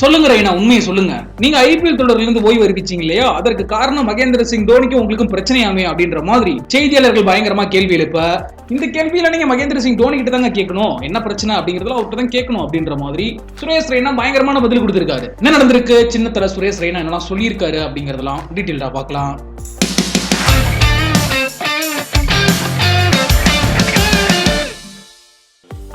சொல்லுங்க ரெய்னா உண்மையை சொல்லுங்க. நீங்க ஐபிஎல் தொடரில் இருந்து ஓய்வு அறிவிச்சீங்க இல்லையா? அதற்கு காரணம் மகேந்திர சிங் தோனிக்கும் உங்களுக்கும் பிரச்சனையாமே அப்படின்ற மாதிரி செய்தியாளர்கள் பயங்கரமா கேள்வி எழுப்ப இந்த கேள்வியில நீங்க மகேந்திர சிங் தோனி கிட்ட தாங்க கேட்கணும். என்ன பிரச்சனை அப்படிங்கறதுல அவர்கிட்ட தான் கேட்கணும் அப்படின்ற மாதிரி சுரேஷ் ரெய்னா பயங்கரமான பதில் கொடுத்திருக்காரு. என்ன நடந்திருக்கு? சின்னத்தர சுரேஷ் ரெய்னா என்னெல்லாம் சொல்லியிருக்காரு அப்படிங்கறதெல்லாம் டீட்டெயில்டா பார்க்கலாம்.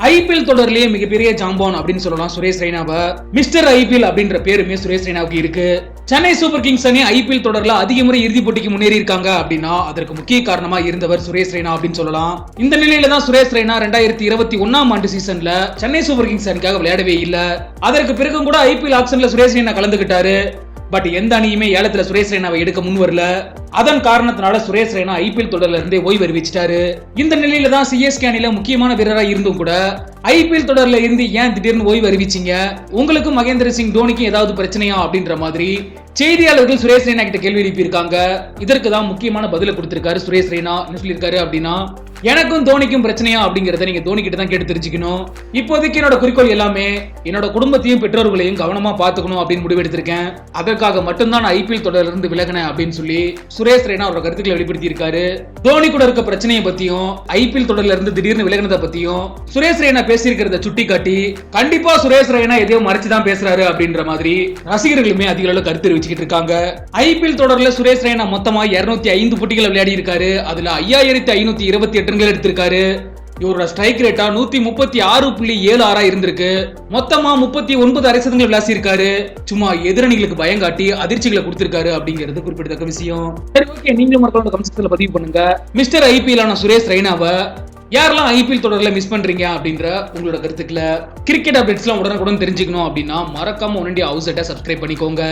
ஐபிஎல் தொடர்லயே மிகப்பெரிய ஜாம்பான் அப்படின்னு சொல்லலாம் சுரேஷ் ரெய்னாவை. மிஸ்டர் ஐபிஎல் அப்படின்ற பேருமே சுரேஷ் ரெய்னாவுக்கு இருக்கு. சென்னை சூப்பர் கிங்ஸ் அணி ஐபிஎல் தொடர்ல அதிக முறை இறுதிப் போட்டிக்கு முன்னேறி இருக்காங்க அப்படின்னா அதற்கு முக்கிய காரணமா இருந்தவர் சுரேஷ் ரெய்னா அப்படின்னு சொல்லலாம். இந்த நிலையில தான் சுரேஷ் ரெய்னா ரெண்டாயிரத்தி இருபத்தி ஒன்னாம் ஆண்டு சீசன்ல சென்னை சூப்பர் கிங்ஸ் அணிக்காக விளையாடவே இல்ல. அதற்கு பிறகும் கூட ஐபிஎல் ஆக்ஷன்ல சுரேஷ் ரெய்னா கலந்துகிட்டாரு. பட் எந்த அணியுமே ஏலத்துல சுரேஷ் ரெய்னாவை எடுக்க முன் வரல. அதன் காரணத்தினால சுரேஷ் ரெய்னா ஐபிஎல் தொடர்ல இருந்தே ஓய்வு அறிவிச்சிட்டாரு. இந்த நிலையில தான் சிஎஸ்கே அணியில முக்கியமான வீரரா இருந்தும் கூட ஐபிஎல் தொடர்ல இருந்து ஏன் திடீர்னு ஓய்வு அறிவிச்சிங்க? உங்களுக்கும் மகேந்திர சிங் தோனிக்கும் ஏதாவது பிரச்சனையா அப்படின்ற மாதிரி செய்தியாளர்கள் சுரேஷ் ரெய்னா கிட்ட கேள்வி எழுப்பியிருக்காங்க. இதற்கு தான் முக்கியமான பதில கொடுத்திருக்காரு சுரேஷ் ரெய்னா. என்ன சொல்லியிருக்காரு அப்படின்னா எனக்கும் தோனிக்கும் பிரச்சனையா அப்படிங்கறத நீங்க தோனி கிட்ட தான் கேட்டு தெரிஞ்சுக்கணும். இப்போதைக்கு என்னோட குறிக்கோள் எல்லாமே என்னோட குடும்பத்தையும் பெற்றோர்களையும் கவனமா பாத்துக்கணும் அப்படின்னு முடிவெடுத்திருக்கேன் அதற்காக மட்டும்தான் நான் ஐபிஎல் தொடர்ல இருந்து விலகினேன் அப்படின்னு சொல்லி சுரேஷ் ரெய்னா அவரோட கருத்துக்களை வெளிப்படுத்தி இருக்காரு தோனி கூட இருக்க பிரச்சனையை பத்தியும் ஐபிஎல் தொடர்ல இருந்து திடீர்னு விலகினதை பத்தியும் சுரேஷ் ரெய்னா பேசியிருக்கிறத சுட்டி காட்டி கண்டிப்பா சுரேஷ் ரெய்னா எதையோ மறைச்சு தான் பேசுறாரு அப்படின்ற மாதிரி ரசிகர்களுமே அதிக அளவு கருத்து தெரிவிச்சுக்கிட்டு இருக்காங்க. ஐபிஎல் தொடர்ல சுரேஷ் ரெய்னா மொத்தமா 205 ஐந்து போட்டிகளை விளையாடி இருக்காரு அதுல ஐயாயிரத்தி ஐநூத்தி இருபத்தி எட்டு ரன்கள் எடுத்திருக்காரு. இவரோட ஸ்ட்ரைக் ரேட்டா நூத்தி முப்பத்தி ஆறு புள்ளி ஏழு ஆறா இருந்திருக்கு. மொத்தமா முப்பத்தி ஒன்பது அரை சதங்கள் விளாசி இருக்காரு சும்மா எதிரணிகளுக்கு பயம் காட்டி அதிர்ச்சிகளை கொடுத்திருக்காரு அப்படிங்கிறது குறிப்பிடத்தக்க விஷயம். சரி ஓகே நீங்களும் மறக்காம கமெண்ட்ஸ்ல பதிவு பண்ணுங்க. மிஸ்டர் ஐபிஎல் ஆன சுரேஷ் ரெய்னாவை யாரெல்லாம் ஐபிஎல் தொடர்ல மிஸ் பண்றீங்க அப்படின்ற உங்களோட கருத்துக்களை கிரிக்கெட் அப்டேட்ஸ்லாம் உடனுக்குடன் தெரிஞ்சுக்கணும் அப்படின்னா மறக்காம ஒன் இண்டியா ஹவுஸ் சப்ஸ்கிரைப் பண்ணிக்கோங்க.